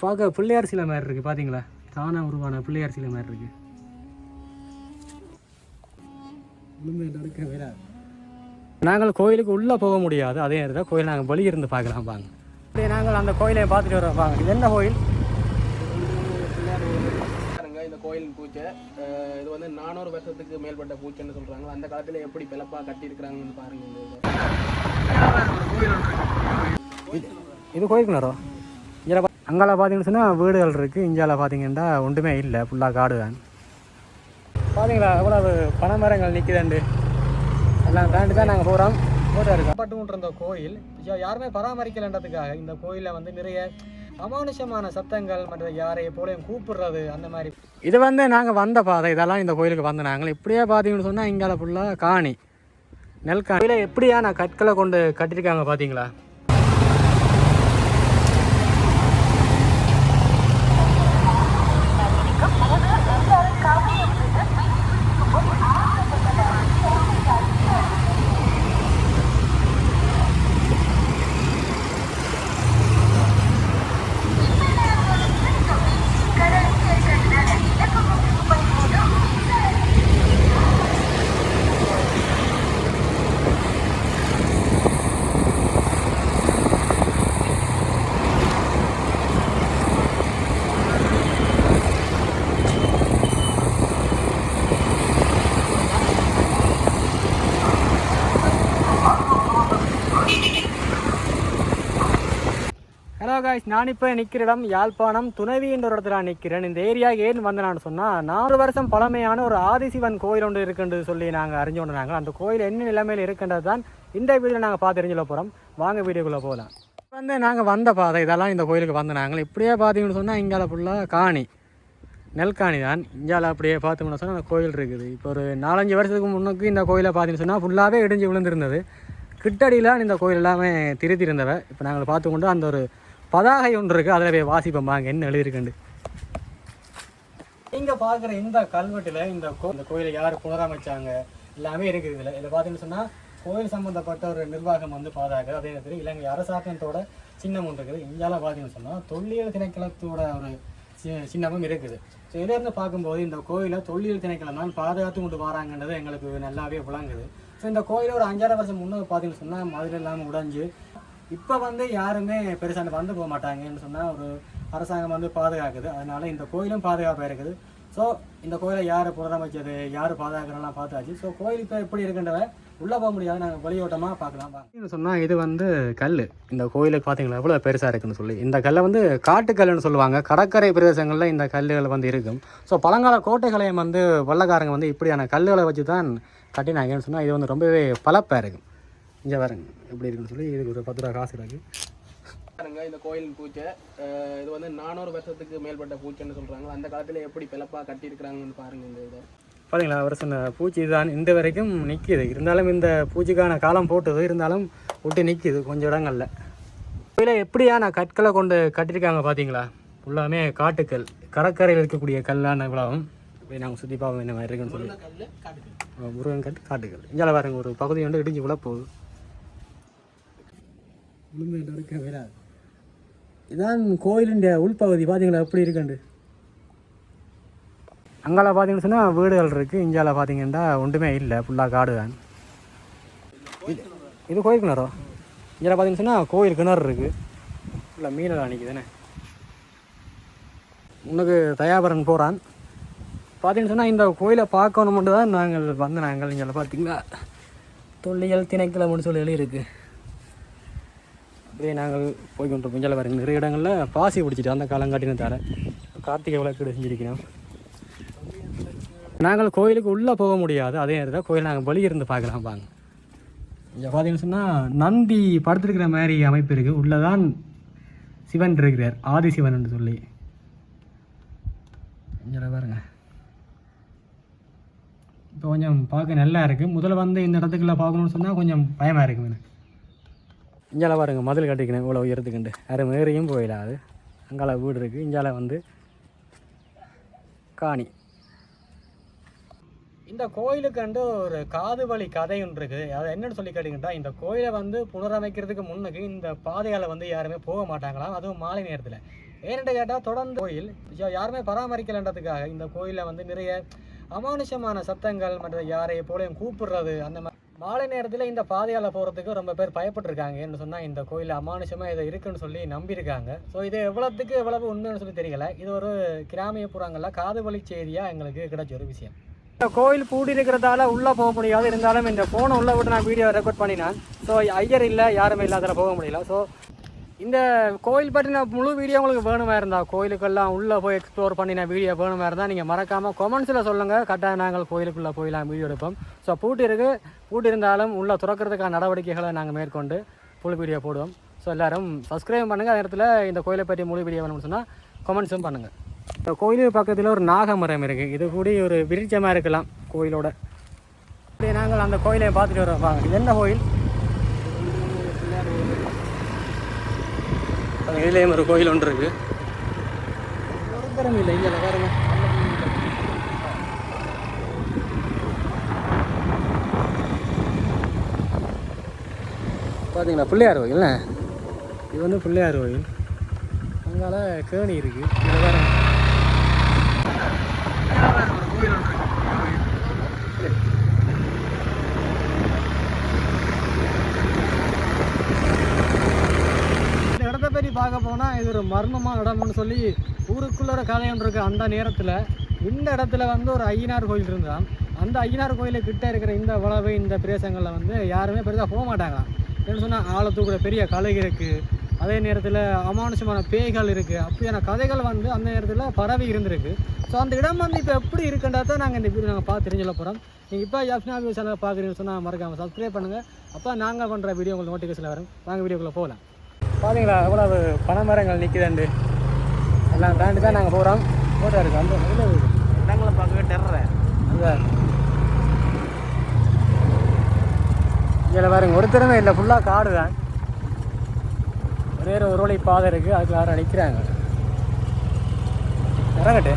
பார்க்க பிள்ளையார் சிலை மாதிரி இருக்குது பார்த்தீங்களா தானா உருவான பிள்ளையார் சிலை மாதிரி இருக்குது நாங்கள் கோயிலுக்கு உள்ளே போக முடியாது அதே நேரத்தில் தான் கோயில் நாங்கள் வெளியிருந்து பார்க்கலாம் பாங்க அப்படியே நாங்கள் அந்த கோயிலை பார்த்துட்டு வரோம் பாங்க இது என்ன கோயில்? இந்த கோயில் பூச்சை இது வந்து நானூறு வருஷத்துக்கு மேற்பட்ட பூச்சைன்னு சொல்றாங்க. அந்த காலத்துல எப்படி பிளப்பா கட்டியிருக்கிறாங்கன்னு பாருங்க. இதை. இங்கே அங்கால பார்த்தீங்கன்னு சொன்னால் வீடுகள் இருக்குது இந்தியாவில் பார்த்தீங்கன்னா ஒன்றுமே இல்லை. ஃபுல்லாக காடு தான். பார்த்தீங்களா எவ்வளவு பனைமரங்கள் நிற்குதாண்டு எல்லாம் தாண்டி தான் நாங்கள் போகிறோம் போட்டோ இருந்த கோயில் யாருமே பராமரிக்கலன்றதுக்காக இந்த கோயிலில் வந்து நிறைய அமானுஷமான சத்தங்கள் மற்ற யாரைய போலையும் கூப்பிடுறது அந்த மாதிரி. இது வந்து நாங்கள் வந்த பாதை. இதெல்லாம் இந்த கோயிலுக்கு வந்த நாங்கள் இப்படியே பார்த்தீங்கன்னு சொன்னால் இங்கால ஃபுல்லாக காணி. நெல் காணியில் எப்படியா நான் கற்களை கொண்டு கட்டியிருக்காங்க பார்த்தீங்களா காய்ஸ் நான் இப்போ நிற்கிற இடம் யாழ்ப்பாணம். துணைவி என்ற ஒரு இடத்துல நான் நிற்கிறேன் இந்த ஏரியா ஏன் வந்தேன்னு சொன்னால் நாலு வருஷம் பழமையான ஒரு ஆதிசிவன் கோயில் ஒன்று இருக்குன்றது சொல்லி நாங்கள் அறிஞ்சு கொண்டு நாங்கள் அந்த கோயில் என்ன நிலைமையில் இருக்குன்றது தான் இந்த வீடியோ நாங்கள் பார்த்து தெரிஞ்சுல போகிறோம் வாங்க வீடியோக்குள்ளே போகலாம் வந்து நாங்கள் வந்த பாதை இதெல்லாம் இந்த கோயிலுக்கு வந்து நாங்கள் இப்படியே பார்த்தீங்கன்னு சொன்னால் இங்கால ஃபுல்லாக காணி. நெல்காணி தான். இந்தியாவில் அப்படியே பார்த்தோம்னா சொன்னால் அந்த கோயில் இருக்குது. இப்போ ஒரு நாலஞ்சு வருஷத்துக்கு முன்னுக்கு இந்த கோயிலை பார்த்தீங்கன்னு சொன்னால் ஃபுல்லாகவே இடிஞ்சு விழுந்திருந்தது. கிட்டடியில் இந்த கோயில் எல்லாமே திருத்தி இருந்தவ இப்போ நாங்கள் பார்த்து கொண்டு அந்த ஒரு பதாகை ஒன்று இருக்குது அதில் போய் வாசிப்போம். அங்கே என்ன எழுதியிருக்குண்டு? இங்கே பார்க்குற இந்த கல்வெட்டில் இந்த கோ இந்த கோயிலை யார் புனரமைச்சாங்க? எல்லாமே இருக்குது இதில். இதில் பார்த்தீங்கன்னு சொன்னால் கோயில் சம்மந்தப்பட்ட ஒரு நிர்வாகம் வந்து பாதாக அதே நேரத்தில் இலங்கை அரசாங்கத்தோட சின்னம் ஒன்று இருக்குது. இந்தியாவில் பார்த்தீங்கன்னு சொன்னால் தொல்லியல் திணைக்களத்தோட ஒரு சி- சின்னமும் இருக்குது. ஸோ இதிலிருந்து பார்க்கும்போது இந்த கோயிலை தொல்லியல் திணைக்களம் தான் பாதுகாத்து கொண்டு வராங்கன்றது எங்களுக்கு நல்லாவே விளங்குது. ஸோ இந்த கோயிலை ஒரு அஞ்சாறு வருஷம் முன்னே பார்த்தீங்கன்னு சொன்னால் மதுரை இல்லாமல் உடைஞ்சு இப்போ வந்து யாருமே பெருசாக வந்து போக மாட்டாங்கன்னு சொன்னால் ஒரு அரசாங்கம் வந்து பாதுகாக்குது. அதனால் இந்த கோயிலும் பாதுகாப்பாக இருக்குது. ஸோ இந்த கோயிலை யார் புனரமைச்சது யார் பாதுகாக்கிறலாம் பார்த்தாச்சு. ஸோ கோயில் இப்போ எப்படி இருக்குன்றத உள்ளே போக முடியாது. நாங்கள் வெளியோட்டமாக பார்க்கலாம். சொன்னால் இது வந்து கல் இந்த கோயிலுக்கு பார்த்தீங்களா எவ்வளோ பெருசாக இருக்குன்னு சொல்லி. இந்த கல்லை வந்து காட்டுக்கல்லுன்னு சொல்லுவாங்க. கடற்கரை பிரதேசங்களில் இந்த கல்லுகள் வந்து இருக்கும். ஸோ பழங்கால கோட்டைகளையும் வந்து வெள்ளக்காரங்க வந்து இப்படியான கல்லுகளை வச்சு தான் கட்டினாங்கன்னு சொன்னால் இது வந்து ரொம்பவே பலப்பாக இருக்கும். இங்கே பாருங்க. எப்படி இருக்குன்னு சொல்லி இதுக்கு ஒரு பத்து ரூபா காசு இருக்குது பாருங்க இந்த கோயில் பூச்சை இது வந்து நானூறு வருஷத்துக்கு மேற்பட்ட பூச்சைன்னு சொல்றாங்க. அந்த காலத்துல எப்படி பிளப்பா கட்டியிருக்கிறாங்கன்னு பாருங்க இந்த இதை. பார்த்தீங்களா அவர் சொன்ன பூச்சி தான். இந்த வரைக்கும் நிற்கிது இருந்தாலும் இந்த பூச்சிக்கான காலம் போட்டது இருந்தாலும் விட்டு நிற்கிது கொஞ்சம் இடங்கள்ல. கோயிலை எப்படியா நான் கற்களை கொண்டு கட்டியிருக்காங்க பார்த்தீங்களா ஃபுல்லாமே காட்டுக்கல். கடற்கரையில் இருக்கக்கூடிய கல்லான இவ்வளவும். போய் நாங்கள் சுற்றி பார்ப்போம் என்ன மாதிரி இருக்குன்னு சொல்லி. முருகன் கட்டு காட்டுக்கல். இங்கே பாருங்க ஒரு பகுதி வந்து இடிஞ்சு விழ போகுது இருக்க விடாது இதான் கோயிலின் உள்பகுதி. பார்த்தீங்களா எப்படி இருக்குண்டு? அங்கால பார்த்தீங்கன்னு சொன்னால் வீடுகள் இருக்குது இந்தியாவில் பார்த்தீங்கன்னா ஒன்றுமே இல்லை. ஃபுல்லாக காடு தான். இது இது கோயில் கிணறோ? இங்கே பார்த்தீங்கன்னு சொன்னால் கோயில் கிணறு இருக்குது ஃபுல்லாக மீனெல்லாம் நிற்குதுண்ணே உனக்கு தயாபரன் போகிறான் பார்த்தீங்கன்னு சொன்னால் இந்த கோயிலை பார்க்கணும் மட்டும் தான் நாங்கள் வந்து நாங்கள் இங்கே பார்த்தீங்களா தொல்லியல் திணைக்கிழமைன்னு சொல்லி எழுதியிருக்கு. அப்படியே நாங்கள் போய் கொண்டு இங்கே பாருங்க நிறைய இடங்களில் பாசி பிடிச்சிட்டு அந்த காலம் தர கார்த்திகை விளக்கு செஞ்சிருக்கிறோம். நாங்கள் கோயிலுக்கு உள்ளே போக முடியாது. அதே நேரத்தில் கோயில் நாங்கள் வெளியிருந்து பார்க்கலாம் வாங்க. இங்கே பார்த்தீங்கன்னு சொன்னால் நந்தி படுத்திருக்கிற மாதிரி அமைப்பு இருக்குது உள்ளே தான் சிவன் இருக்கிறார். ஆதி சிவன் என்று சொல்லி. இங்கே பாருங்க. இப்போ கொஞ்சம் பார்க்க நல்லா இருக்குது முதல்ல வந்து இந்த இடத்துக்குள்ள பார்க்கணுன்னு சொன்னால் கொஞ்சம் பயமாக இருக்குது எனக்கு இங்கால பாருங்க மதில் கட்டிக்கணும் இவ்வளோ உயரத்துக்குண்டு யாரும் ஏறியும் போயிடாது அங்கால வீடு இருக்குது இங்கால வந்து காணி. இந்த கோயிலுக்கு வந்து ஒரு காது வழி கதை ஒன்று இருக்குது அது என்னன்னு சொல்லி கேட்டிங்கன்னா இந்த கோயிலை வந்து புனரமைக்கிறதுக்கு முன்னுக்கு இந்த பாதையால் வந்து யாருமே போக மாட்டாங்களாம். அதுவும் மாலை நேரத்தில். ஏன்னு கேட்டால் தொடர்ந்து கோயில் யாருமே பராமரிக்கலன்றதுக்காக இந்த கோயிலில் வந்து நிறைய அமானுஷமான சத்தங்கள் மற்ற யாரை போலையும் கூப்பிடுறது அந்த மாதிரி மாலை நேரத்தில் இந்த பாதையால் போகிறதுக்கு ரொம்ப பேர் பயப்பட்டிருக்காங்க. என்ன சொன்னால் இந்த கோயில் அமானுஷமாக இது இருக்குன்னு சொல்லி நம்பியிருக்காங்க. ஸோ இது எவ்வளோத்துக்கு எவ்வளவு உண்மைன்னு சொல்லி தெரியல. இது ஒரு கிராமிய புறங்களில் காது வழி செய்தியாக எங்களுக்கு கிடைச்ச ஒரு விஷயம். இந்த கோயில் கூடி இருக்கிறதால உள்ளே போக முடியாது. இருந்தாலும் இந்த ஃபோனை உள்ளே விட்டு நான் வீடியோ ரெக்கார்ட் பண்ணினேன். ஸோ ஐயர் இல்லை யாருமே இல்லாத போக முடியல. ஸோ இந்த கோயில் பற்றின முழு வீடியோ உங்களுக்கு வேணுமா இருந்தால் கோயிலுக்கெல்லாம் உள்ளே போய் எக்ஸ்ப்ளோர் பண்ணின வீடியோ வேணுமா இருந்தால் நீங்கள் மறக்காமல் கொமெண்ட்ஸில் சொல்லுங்கள் கரெக்டாக நாங்கள் கோயிலுக்குள்ளே போயெல்லாம் வீடியோ எடுப்போம். ஸோ பூட்டி இருக்கு. பூட்டி இருந்தாலும் உள்ளே துறக்கிறதுக்கான நடவடிக்கைகளை நாங்கள் மேற்கொண்டு முழு வீடியோ போடுவோம். ஸோ எல்லோரும் சப்ஸ்கிரைப் பண்ணுங்கள் அதே இடத்துல இந்த கோயிலை பற்றி முழு வீடியோ வேணும்னு சொன்னால் கொமெண்ட்ஸும் பண்ணுங்கள் இந்த கோயிலுக்கு பக்கத்தில் ஒரு நாகமரம் இருக்குது இது கூட ஒரு விருட்சமாக இருக்கலாம் கோயிலோட. இப்படி நாங்கள் அந்த கோயிலை பார்த்துட்டு வரோம். இது என்ன கோயில்? இதுலேயும் ஒரு கோயில் ஒன்று இருக்கு. ஒருத்தரும் இல்லை இங்கே பாருங்க பார்த்தீங்களா பிள்ளையார் கோயில்ல இது வந்து பிள்ளையார் கோயில். அங்கால கேணி இருக்கு இதில் பாருங்க இந்த இடத்த பற்றி பார்க்க போனால் இது ஒரு மர்மமான இடம்னு சொல்லி ஊருக்குள்ளே கதை ஒன்று அந்த நேரத்தில் இந்த இடத்துல வந்து ஒரு ஐயனார் கோயில் இருந்தான் அந்த ஐயனார் கோயிலுக்கு இருக்கிற இந்த உழவு இந்த பிரதேசங்களில் வந்து யாருமே பெருசாக போக மாட்டாங்க என்ன சொன்னால் ஆழ தூக்குற பெரிய கலை இருக்குது அதே நேரத்தில் அமானுஷமான பேய்கள் இருக்குது அப்படியான கதைகள் வந்து அந்த நேரத்தில் பரவி இருந்திருக்கு. ஸோ அந்த இடம் வந்து இப்போ எப்படி இருக்குன்றத நாங்கள் இந்த வீடியோ நாங்கள் பார்த்து தெரிஞ்சுல போகிறோம் நீங்கள் இப்போ எஃப்னா வியூ சேனலை பார்க்குறீங்கன்னு சொன்னால் மறக்காமல் சப்ஸ்கிரைப் பண்ணுங்கள் அப்போ நாங்கள் பண்ணுற வீடியோ உங்களுக்கு நோட்டிஃபிகேஷன் வரும். நாங்கள் வீடியோக்குள்ளே போகலாம். பார்த்தீங்களா எவ்வளவு பனைமரங்கள் நிற்குதுண்டு எல்லாம் தாண்டி தான் நாங்கள் போகிறோம் ஃபோட்டோ இருக்குது அந்த இடங்களை பார்க்கவே டெர்றேன் அங்கே இதில் பாருங்க ஒருத்தருமே இல்லை. ஃபுல்லாக காடு தான். ஒரே ஒரு வழி பாதை இருக்குது அதுக்கு யாரும் நிற்கிறாங்க இறங்கட்டு.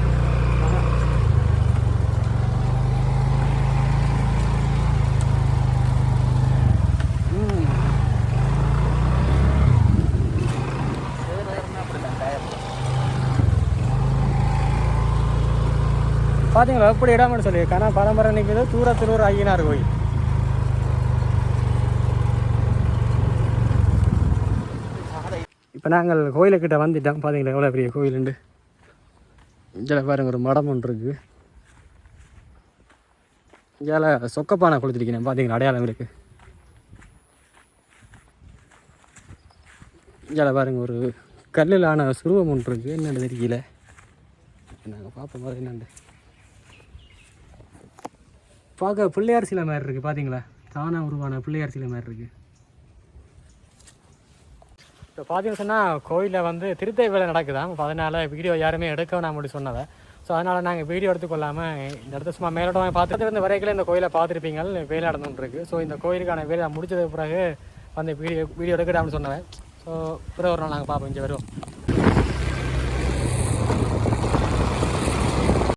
பார்த்தீங்களா எப்படி இடம்னு சொல்லி கனா பரம்பரை நிற்குது தூரத்தில் ஒரு ஐயனார் கோயில். இப்போ நாங்கள் கோயிலுக்கிட்ட வந்துட்டோம். பார்த்தீங்களா எவ்வளோ பெரிய கோயிலுண்டு? இதில் பாருங்க ஒரு மடம் ஒன்று இருக்குது இதில் சொக்கப்பானை கொளுத்திருக்கேன் பார்த்தீங்களா அடையாளம் இருக்குது இதில் பாருங்க ஒரு கல்லில் ஆன சுருவம் ஒன்று இருக்குது என்னென்னு தெரியல. நாங்கள் பார்ப்போம் அது என்னண்டு? பார்க்க பிள்ளையார் சிலை மாதிரி இருக்குது பார்த்தீங்களா தானாக உருவான பிள்ளையார் சிலை மாதிரி இருக்குது இப்போ பார்த்தீங்கன்னு சொன்னால் கோயிலில் வந்து திருத்தை வேலை நடக்குதான் இப்போ அதனால் வீடியோ யாருமே எடுக்க வேணாம் அப்படி சொன்னதை. ஸோ அதனால் நாங்கள் வீடியோ எடுத்துக்கொள்ளாமல் இந்த இடத்த சும்மா மேலோட்டமாக பார்த்துட்டு இருந்து வரைக்கும் இந்த கோயிலை பார்த்துருப்பீங்க வேலை நடந்துகிட்டு ஸோ இந்த கோயிலுக்கான வேலை முடிச்சதுக்கு பிறகு வந்து வீடியோ வீடியோ எடுக்கடாம்னு சொன்னவன் ஸோ பிறகு ஒரு நாள் நாங்கள் பார்ப்போம் இங்கே வருவோம்.